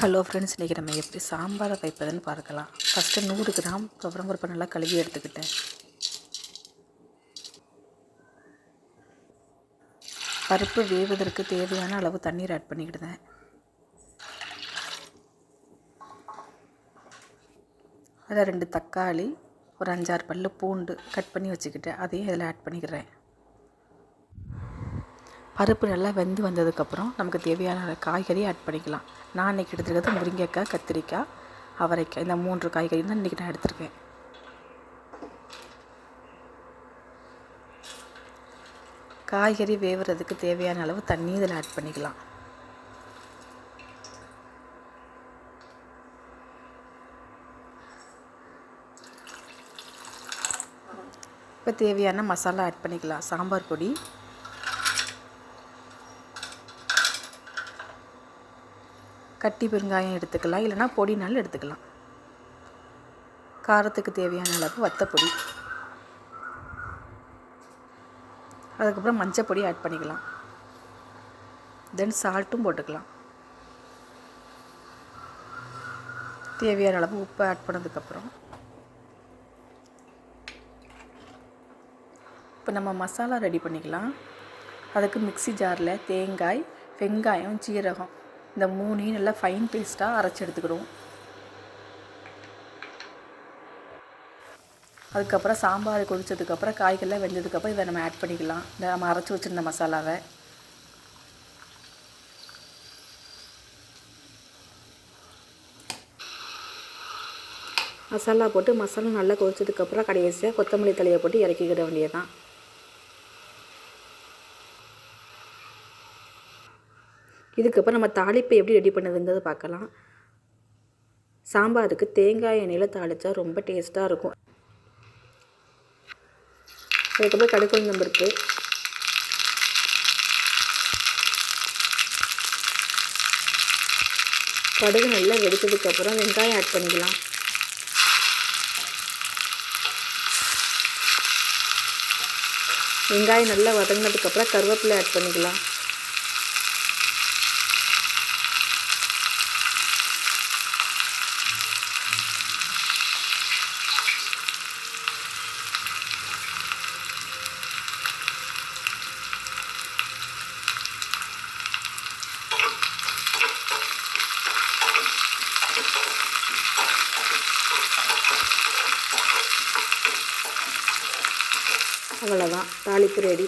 Hello friends இன்றைக்கி நம்ம எப்படி சாம்பாரை வைப்பதுன்னு பார்க்கலாம். ஃபஸ்ட்டு நூறு கிராம் துவரம் பருப்பை நல்லா கழுவி எடுத்துக்கிட்டேன். பருப்பு வேவதற்கு தேவையான அளவு தண்ணீர் ஆட் பண்ணிக்கிட்டேன் அதில் ரெண்டு தக்காளி ஒரு அஞ்சாறு பல்லு பூண்டு கட் பண்ணி வச்சுக்கிட்டேன் அதையும் இதில் ஆட் பண்ணிக்கிறேன். பருப்பு நல்லா வெந்து வந்ததுக்கப்புறம் நமக்கு தேவையான காய்கறி ஆட் பண்ணிக்கலாம். நான் இன்றைக்கி எடுத்துருக்கிறது முருங்கைக்காய் கத்திரிக்காய் அவரைக்காய். இந்த மூன்று காய்கறி தான் இன்றைக்கி நான் எடுத்திருக்கேன். காய்கறி வேவுறதுக்கு தேவையான அளவு தண்ணி இதில் ஆட் பண்ணிக்கலாம். இப்போ தேவையான மசாலா ஆட் பண்ணிக்கலாம். சாம்பார் பொடி கட்டி பெருங்காயம் எடுத்துக்கலாம் இல்லைனா பொடினாலும் எடுத்துக்கலாம். காரத்துக்கு தேவையான அளவு வத்தப்பொடி. அதுக்கப்புறம் மஞ்சள் பொடி ஆட் பண்ணிக்கலாம் தென் சால்ட்டும் போட்டுக்கலாம். தேவையான அளவு உப்பு ஆட் பண்ணதுக்கப்புறம். இப்போ நம்ம மசாலா ரெடி பண்ணிக்கலாம். அதுக்கு மிக்சி ஜாரில் தேங்காய் வெங்காயம் ஜீரகம் இந்த மூணையும் நல்லா ஃபைன் பேஸ்ட்டாக அரைச்சி எடுத்துக்கிடுவோம். அதுக்கப்புறம் சாம்பார் கொதிச்சதுக்கப்புறம் காய்கறிலாம் வெந்ததுக்கப்புறம் இதை நம்ம ஆட் பண்ணிக்கலாம். இந்த நம்ம அரைச்சி வச்சுருந்த மசாலாவை. மசாலா போட்டு மசாலா நல்லா கொதிச்சதுக்கப்புறம் கடைசியாக கொத்தமல்லி தலையை போட்டு இறக்கிக்கிட வேண்டியதான் இதுக்கப்புறம் நம்ம தாளிப்பு எப்படி ரெடி பண்ணுதுங்கிறது பார்க்கலாம். சாம்பாருக்கு தேங்காய் எண்ணெயில் தாளித்தா ரொம்ப டேஸ்ட்டாக இருக்கும். அதுக்கப்புறம் கடுகு பருப்பு. கடுகு நல்லா வெடித்ததுக்கப்புறம் வெங்காயம் ஆட் பண்ணிக்கலாம். வெங்காயம் நல்லா வதங்கினதுக்கப்புறம் கருவேப்பிலை ஆட் பண்ணிக்கலாம். அவ்வளோதான் தாளிப்பு ரெடி